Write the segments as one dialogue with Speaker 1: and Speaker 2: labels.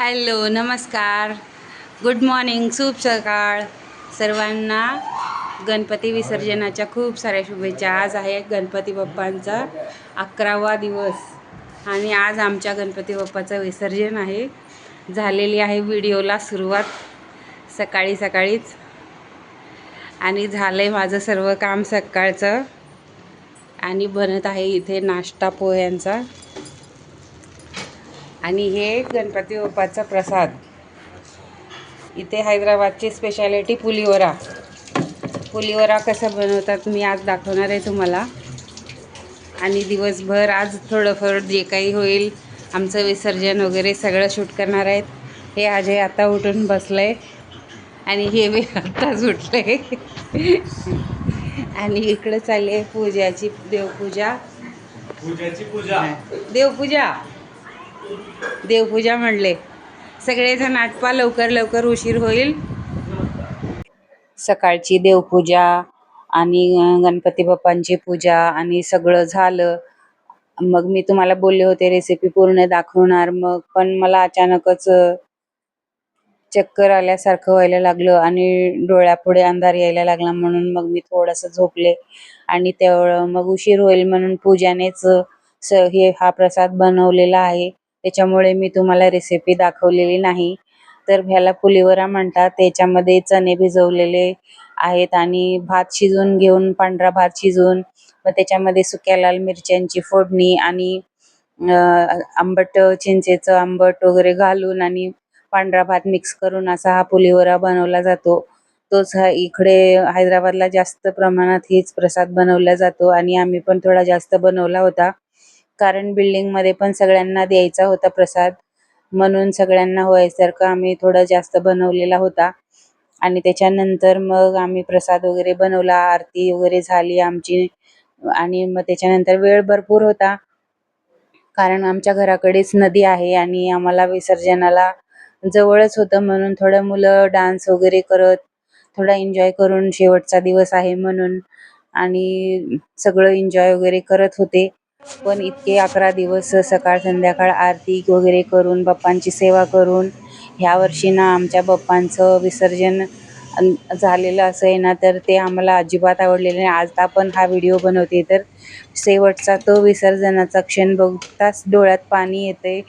Speaker 1: Hello नमस्कार. Good morning शुभ सकाळ. सर्वांना गणपती विसर्जनाच्या खूप साऱ्या शुभेच्छा. आज आहे गणपती बाप्पांचा अकरावा दिवस आणि आज आमच्या गणपती बाप्पाचं विसर्जन आहे. झालेली आहे व्हिडिओला सुरुवात सकाळी सकाळीच. आणि झालं आहे माझं सर्व काम सकाळचं. आणि बनत आहे इथे नाश्ता पोह्यांचा. आणि हे गणपती बाप्पाचा प्रसाद. इथे हैदराबादची स्पेशालिटी पुलिवरा. पुलिवरा कसं बनवतात मी आज दाखवणार आहे तुम्हाला. आणि दिवसभर आज थोडंफार जे काही होईल आमचं विसर्जन वगैरे सगळं शूट करणार आहेत. हे अजय आता उठून बसलं आहे आणि हे मी आत्ताच उठले आणि इकडं चालली आहे पूजाची देवपूजा.
Speaker 2: पूजाची पूजा.
Speaker 1: देवपूजा. देवपूजा म्हणले. सगळेजण आटपा लवकर लवकर उशीर होईल. सकाळची देवपूजा आणि गणपती बाप्पांची पूजा आणि सगळं झालं. मग मी तुम्हाला बोलले होते रेसिपी पूर्ण दाखवणार. मग पण मला अचानकच चक्कर आल्यासारखं व्हायला लागलं आणि डोळ्यापुढे अंधार यायला लागला म्हणून मग मी थोडंसं झोपले. आणि तेवढं मग उशीर होईल म्हणून पूजानेच स हे हा प्रसाद बनवलेला आहे. त्याच्यामुळे मी तुम्हाला रेसिपी दाखवलेली नाही. तर ह्याला पुलिवरा म्हणतात. त्याच्यामध्ये चणे भिजवलेले आहेत आणि भात शिजवून घेऊन पांढरा भात शिजवून व त्याच्यामध्ये सुक्या लाल मिरच्यांची फोडणी आणि आंबट चिंचेचं आंबट वगैरे घालून आणि पांढरा भात मिक्स करून असा हा पुलिवरा बनवला जातो. तोच हा इकडे हैदराबादला जास्त प्रमाणात हेच प्रसाद बनवला जातो आणि आम्ही पण थोडा जास्त बनवला होता. कारण बिल्डिंगमध्ये पण सगळ्यांना द्यायचा होता प्रसाद. म्हणून सगळ्यांना व्हायसारखं आम्ही थोडा जास्त बनवलेला होता. आणि त्याच्यानंतर मग आम्ही प्रसाद वगैरे बनवला आरती वगैरे झाली आमची. आणि मग त्याच्यानंतर वेळ भरपूर होता. कारण आमच्या घराकडेच नदी आहे आणि आम्हाला विसर्जनाला जवळच होतं. म्हणून थोडं मुलं डान्स वगैरे करत थोडा एन्जॉय करून शेवटचा दिवस आहे म्हणून. आणि सगळं एन्जॉय वगैरे करत होते. पण इतके अकरा दिवस सकाळ संध्याकाळ आरती वगैरे करून बाप्पांची सेवा करून ह्या वर्षी ना आमच्या बाप्पांचं विसर्जन झालेलं असं आहे ना तर ते आम्हाला अजिबात आवडलेलं नाही. आज आपण हा व्हिडिओ बनवते तर शेवटचा तो विसर्जनाचा क्षण बघताच डोळ्यात पाणी येते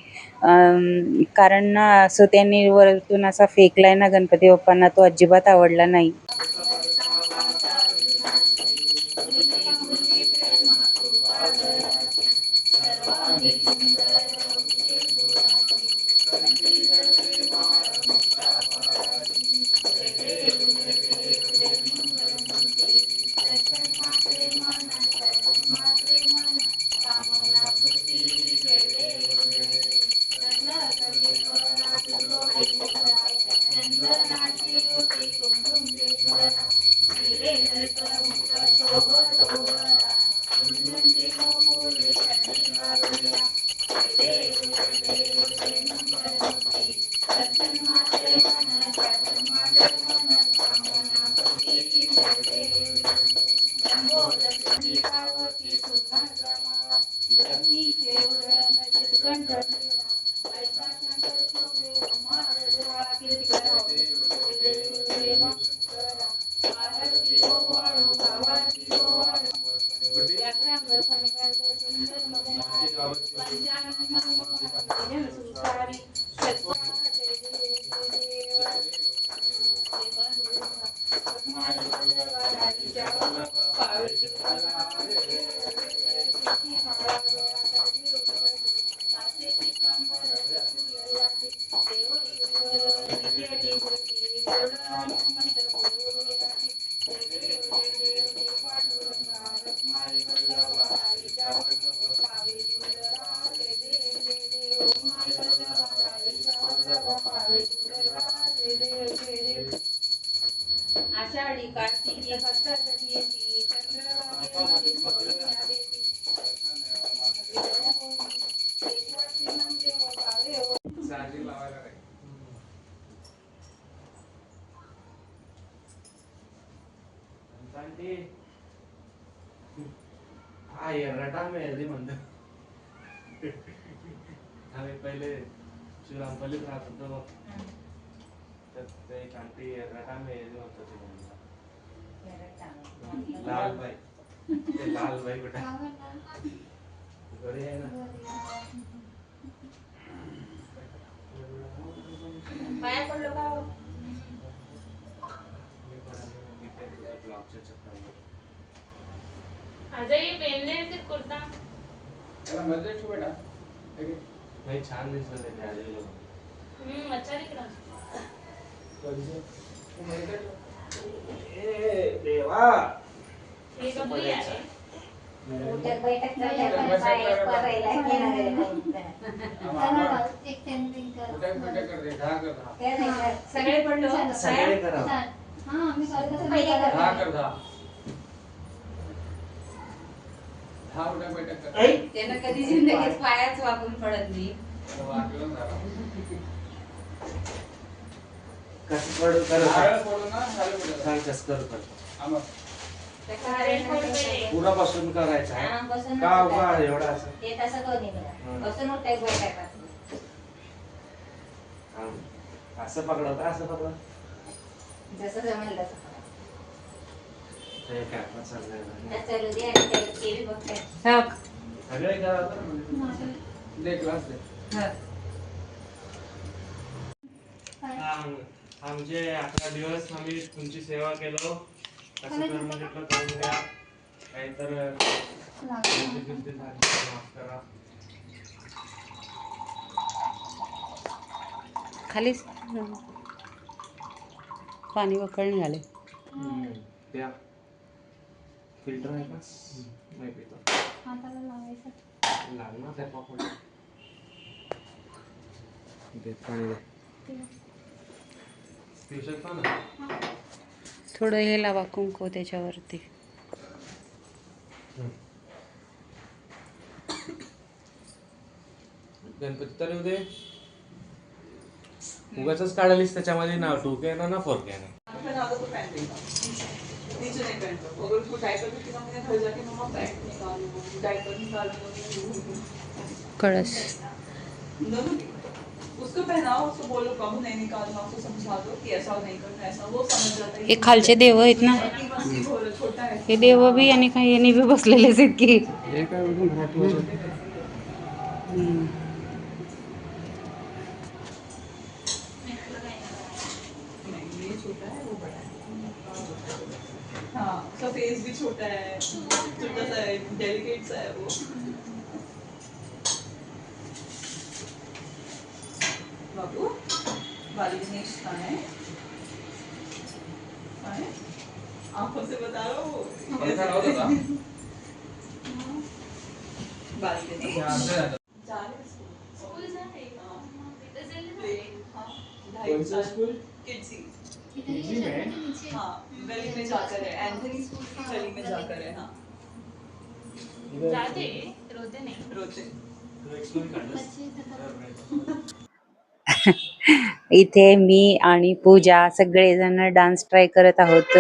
Speaker 1: कारण ना असं त्यांनी वरतून असा फेकलाय ना गणपती बाप्पांना तो अजिबात आवडला नाही.
Speaker 2: सांगते हा एरटा मिळाली म्हणतो आम्ही पहिले श्रीरामपल्लीत राहत होतो तर ते एक आंटी रटामे हे होतं ते म्हणलं. लालबाई ते लालबाई कुठे घरी आहे ना?
Speaker 3: पाया पडलो का
Speaker 2: मी पण आले तुझ्या ब्लॉगच्या चक्करमध्ये.
Speaker 3: अजय पेनले ते कुर्ता?
Speaker 4: त्याला मध्ये ठेव बेटा हे.
Speaker 2: नाही छान दिसलं ते आलेलं
Speaker 3: हम्म अच्छा दिख रहा
Speaker 4: तू मध्ये ठेव.
Speaker 2: ए देवा.
Speaker 5: बैठक
Speaker 6: कर.
Speaker 4: बिठक कर कर
Speaker 5: का?
Speaker 3: सगळे पडलो
Speaker 2: सगळे करा.
Speaker 6: हा मी करत
Speaker 5: पहिले कर.
Speaker 4: दहा कर दहा दहा उठक बैठक कर
Speaker 2: ऐ
Speaker 1: त्यानं कधी जिंदगीत पायाच वाकून पडत नाही
Speaker 4: वाकलं जरा.
Speaker 2: कसं पडू कर
Speaker 4: ना खाली.
Speaker 2: सांग कसं कर कर
Speaker 3: पडले
Speaker 2: पुरा बसून करायचं
Speaker 5: हा,
Speaker 2: आहे
Speaker 5: बसून
Speaker 2: का
Speaker 5: उठक
Speaker 2: उभा
Speaker 5: बैठक.
Speaker 2: एवढा असं
Speaker 5: ते तसं कोणी बघा.
Speaker 2: हं.
Speaker 5: बसून उठक बैठक कर.
Speaker 2: हा. असं पकडत असं पकडत
Speaker 5: जसं जमेल तसं.
Speaker 2: ते
Speaker 5: चालू दे आणि बघते.
Speaker 2: तर.
Speaker 4: दे
Speaker 2: आम- आमचे अकरा दिवस आम्ही तुमची सेवा केलो. कसं करून घेतलं करून द्या. काही तर गलती बिलती झाली तर माफ करा.
Speaker 1: खालीच? पाणी वकळ निघाले.
Speaker 2: द्या. फिल्टर आहे का? नाही पितो.
Speaker 6: हाताला लावायचं.
Speaker 2: लागणार त्या पापड. दे पाणी दे. पिऊ शकता ना?
Speaker 1: थोडं हे लावा कुंकू त्याच्यावरती.
Speaker 2: गणपती तर दे उगाच काढालीस त्याच्यामध्ये ना टू के ना ना फोर के ना.
Speaker 7: निकालो
Speaker 1: कळस.
Speaker 7: दोनों की उसको पहनाओ उसको बोलो बाबू नहीं निकालना उसको समझा दो कि ऐसा नहीं करना ऐसा वो समझ जाता है।
Speaker 1: खालचे देव आहेत ना?
Speaker 7: हे।
Speaker 1: देव बी आणि काही यांनी बी बसलेलेच आहेत की
Speaker 4: हे काय उठून घरात ठेवायचं.
Speaker 1: हम्म.
Speaker 7: नहीं ये छोटा है वो बड़ा है हाँ उसका फेस भी छोटा है। छोटा सा है डेलिकेट सा है वो। बाबू बालिक नेक्स्ट कहाँ है। कहाँ है? आंखों से बता रहा हूँ
Speaker 4: पंखा लावत होता?
Speaker 7: बालकनी
Speaker 4: हे असं आहे आता.
Speaker 7: जा रहे हैं स्कूल।
Speaker 3: स्कूल जाते तिथे जायला
Speaker 7: प्ले।
Speaker 3: जाते.
Speaker 7: हाँ। ढाई
Speaker 4: कौन सा
Speaker 7: साल।
Speaker 4: स्कूल?
Speaker 7: किड्स। ही
Speaker 4: किडजी में?
Speaker 7: हाँ। गली में जाकर है। एंथनी स्कूल की गली में जाकर है हाँ।
Speaker 3: जाते रोते नाही।
Speaker 7: रोते।
Speaker 1: इथे मी आणि पूजा सगळेजण डान्स ट्राय करत आहोत.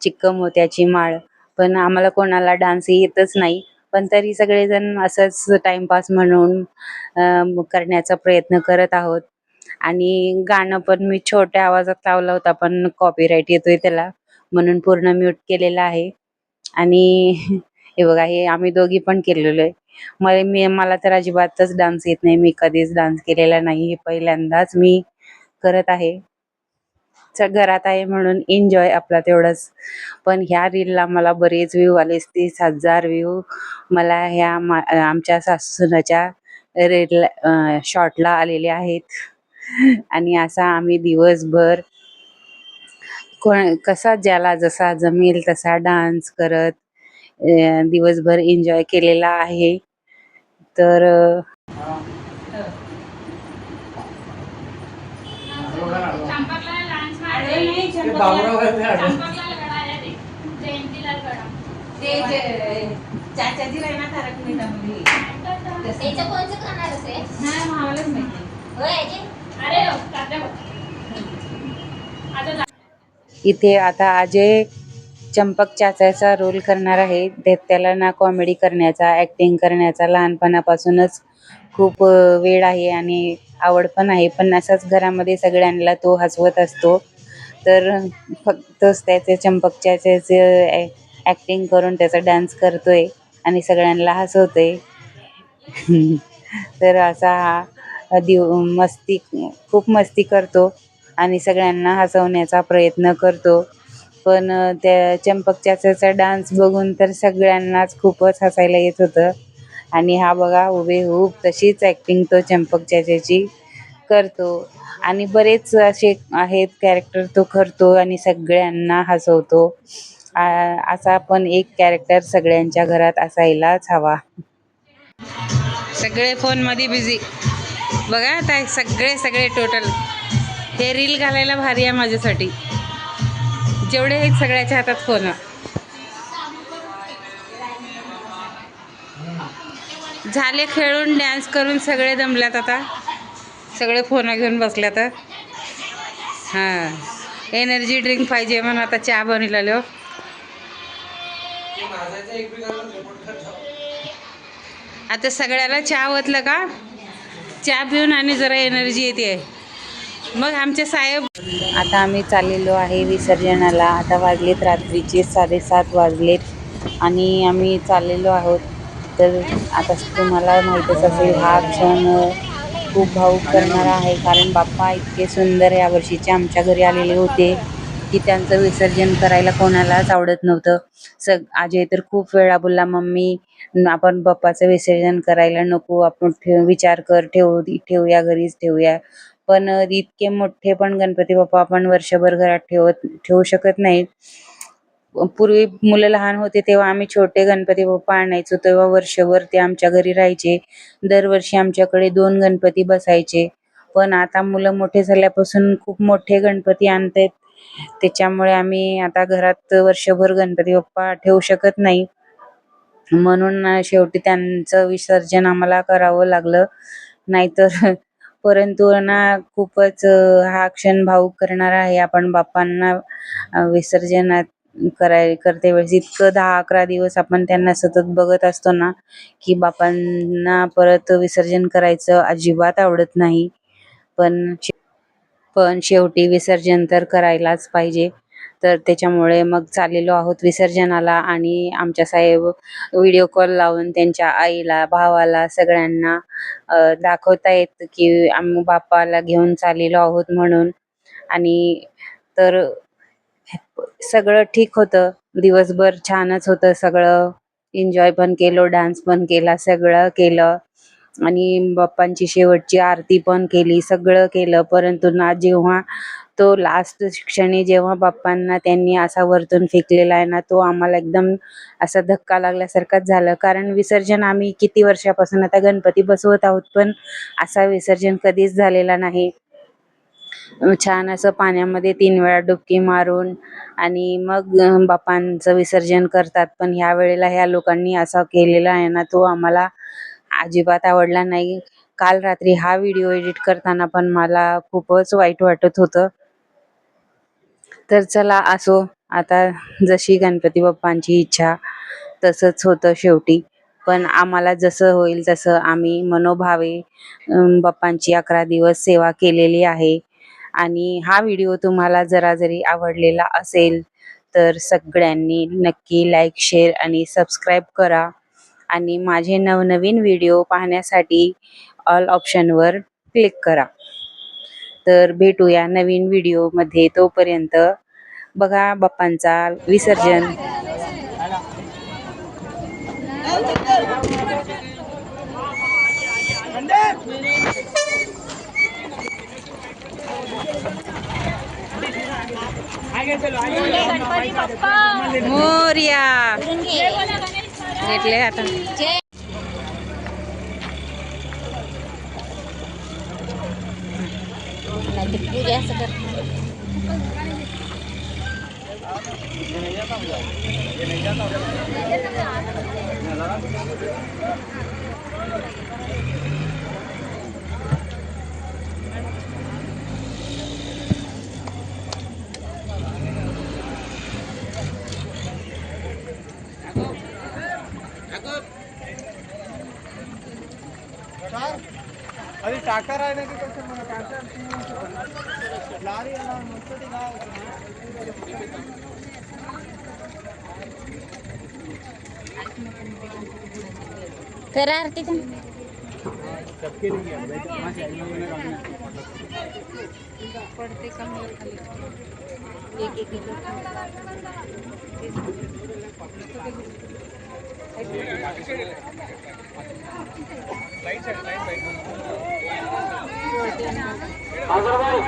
Speaker 1: चिक्क मोत्याची माळ. पण आम्हाला कोणाला डान्स येतच नाही. पण तरी सगळेजण असंच टाइमपास म्हणून करण्याचा प्रयत्न करत आहोत. आणि गाणं पण मी छोट्या आवाजात लावला होता पण कॉपीराईट येतोय त्याला. म्हणून पूर्ण म्यूट केलेला आहे. आणि हे बघा हे आम्ही दोघी पण केलेलो आहे. मला मी मला तर अजिबातच डान्स येत नाही. मी कधीच डान्स केलेला नाही. हे पहिल्यांदाच मी करत आहे. च- घरात आहे म्हणून एन्जॉय आपला तेवढंच. पण ह्या रीलला मला बरेच व्ह्यू आले. तीस हजार व्ह्यू मला ह्या आमच्या सासूनाच्या रील शॉर्टला आलेले आहेत. आणि असा आम्ही दिवसभर कोण कसा ज्याला जसा जमेल तसा डान्स करत दिवसभर एन्जॉय केलेला आहे तर अरे
Speaker 3: गडा आहे ते जयंतीला गडा
Speaker 1: ते जे- चाचाजी तारक
Speaker 5: त्याचं कोणचं
Speaker 1: नाही मावालाच माहिती
Speaker 5: होय,
Speaker 3: अरे हो, तात्या बघ. आता जा.
Speaker 1: इथे आता अजय चंपक चाचाचा रोल करणार आहे. ते त्याला ना कॉमेडी करण्याचा ऍक्टिंग करण्याचा लहानपणापासूनच खूप वेळ आहे आणि आवड पण आहे. पण असाच घरामध्ये सगळ्यांना तो हसवत असतो. तर फक्तच त्याचे चंपक चंपकच्याचे ॲक्टिंग करून त्याचा डान्स करतोय आणि सगळ्यांना हसवतोय. तर असा हा दिव मस्ती खूप मस्ती करतो. आणि सगळ्यांना हसवण्याचा प्रयत्न करतो. पण त्या चंपकच्याचा डान्स बघून तर सगळ्यांनाच खूपच हसायला येत होतं. आणि हा बघा हुबेहूब तशीच ॲक्टिंग तो चंपक चाचाची करतो. आणि बरेच असे आहेत कॅरेक्टर तो करतो आणि सगळ्यांना हसवतो. आ- असा पण एक कॅरेक्टर सगळ्यांच्या घरात असायलाच हवा. सगळे फोनमध्ये बिझी बघा आता सगळे सगळे टोटल हे रील घालायला भारी आहे माझ्यासाठी. जेवढे आहेत सगळ्याच्या हातात फोन. झाले खेळून डॅन्स करून सगळे दमल्यात आता. सगळे फोन घेऊन बसल्यात. हां. एनर्जी ड्रिंक पाहिजे म्हणून आता चहा बनवलेलो
Speaker 4: ते
Speaker 1: आता सगळ्याला चहा ओतलं का? चहा पिऊन आणि जरा एनर्जी येते. आहे मग आमचे साहेब? आता आम्ही चाललेलो आहे विसर्जनाला. आता वाजलेत रात्रीचे साडेसात वाजलेत आणि आम्ही चाललेलो आहोत. तर आता तुम्हाला माहीतच असेल हा क्षण खूप भाऊक करणारा आहे. कारण बाप्पा इतके सुंदर या वर्षीचे आमच्या घरी आलेले होते की त्यांचं विसर्जन करायला कोणालाच आवडत नव्हतं. सग अजय तर खूप वेळा बोलला मम्मी आपण बाप्पाचं विसर्जन करायला नको. आपण ठेव विचार कर ठेवू ठेवूया घरीच ठेवूया. पण इतके मोठे पण गणपती बाप्पा आपण वर्षभर घरात ठेवत ठेवू शकत नाही पूर्वी मुलं लहान होते तेव्हा आम्ही छोटे गणपती बाप्पा आणायचो तेव्हा वर्षभर ते आमच्या घरी राहायचे. दरवर्षी आमच्याकडे दोन गणपती बसायचे. पण आता मुलं मोठे झाल्यापासून खूप मोठे गणपती आणतायत. त्याच्यामुळे आम्ही आता घरात वर्षभर गणपती बाप्पा ठेवू शकत नाही. म्हणून शेवटी त्यांचं विसर्जन आम्हाला करावं लागलं. नाहीतर परंतु ना खूपच हा क्षण भावूक करणारा आहे. आपण बाप्पांना विसर्जनात कराय करते वेळेस इतकं दहा अकरा दिवस आपण त्यांना सतत बघत असतो ना की बापांना परत विसर्जन करायचं अजिबात आवडत नाही. पण पण शेवटी विसर्जन तर करायलाच पाहिजे. तर त्याच्यामुळे मग चाललेलो आहोत विसर्जनाला आणि आमच्या साहेब व्हिडिओ कॉल लावून त्यांच्या आईला भावाला सगळ्यांना दाखवता येत की आम्ही बाप्पाला घेऊन चाललेलो आहोत म्हणून. आणि तर सगळं ठीक होतं. दिवसभर छानच होतं सगळं. एन्जॉय पण केलो डान्स पण केला सगळं केलं. आणि बाप्पांची शेवटची आरती पण केली सगळं केलं. परंतु ना जेव्हा तो लास्ट क्षणी जेव्हा बाप्पांना त्यांनी असा वरतून फेकलेला आहे ना तो आम्हाला एकदम असा धक्का लागल्यासारखाच झालं. कारण विसर्जन आम्ही किती वर्षापासून आता गणपती बसवत आहोत पण असा विसर्जन कधीच झालेला नाही. छान असं पाण्यामध्ये तीन वेळा डुबकी मारून आणि मग बाप्पांचं विसर्जन करतात. पण ह्या वेळेला ह्या लोकांनी असा केलेला आहे ना तो आम्हाला अजिबात आवडला नाही. काल रात्री हा व्हिडिओ एडिट करताना पण मला खूपच वाईट वाटत होतं. तर चला असो. आता जशी गणपती बाप्पांची इच्छा तसंच होतं शेवटी. पण आम्हाला जसं होईल तसं आम्ही मनोभावे बाप्पांची अकरा दिवस सेवा केलेली आहे. आणि हा व्हिडिओ तुम्हाला जरा जरी आवडलेला असेल तर सगळ्यांनी नक्की लाईक शेअर आणि सबस्क्राईब करा. आणि माझे नवनवीन व्हिडिओ पाहण्यासाठी ऑल ऑप्शनवर क्लिक करा. तर भेटूया नवीन व्हिडिओमध्ये तोपर्यंत. बघा बाप्पांचा विसर्जन मोर्या घेतले आता
Speaker 5: पूजा असं करतात
Speaker 2: अरे
Speaker 4: टाका राहिलं ना तिथं.
Speaker 5: करा आरती तुम पढ़ते कम एक एक अग्रवाल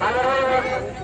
Speaker 5: अग्रवाल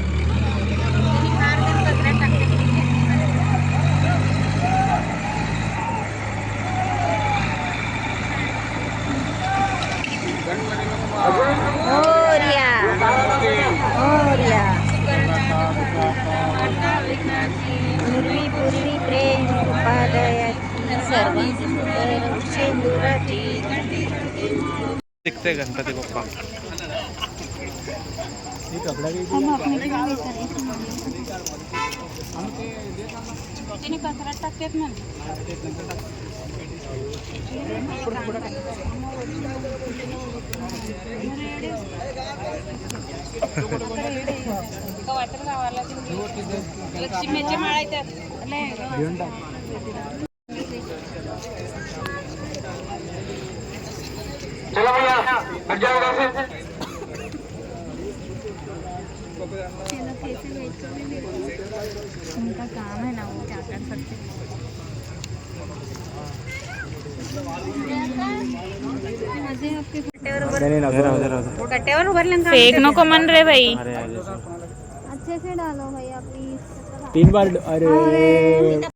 Speaker 2: दिखते गणपती बाप्पा.
Speaker 1: कचरा टाकतात ना गावाला लक्ष्मीच्या माळा येतात
Speaker 4: चला भैया हट जाओ उधर से।
Speaker 6: उनका काम है ना वो क्या कर सकते
Speaker 1: कट्ट्यावर उभारलं फेक नको म्हण रे बाई
Speaker 6: अच्छे से डालो भैया प्लीज
Speaker 4: तीन बार अरे.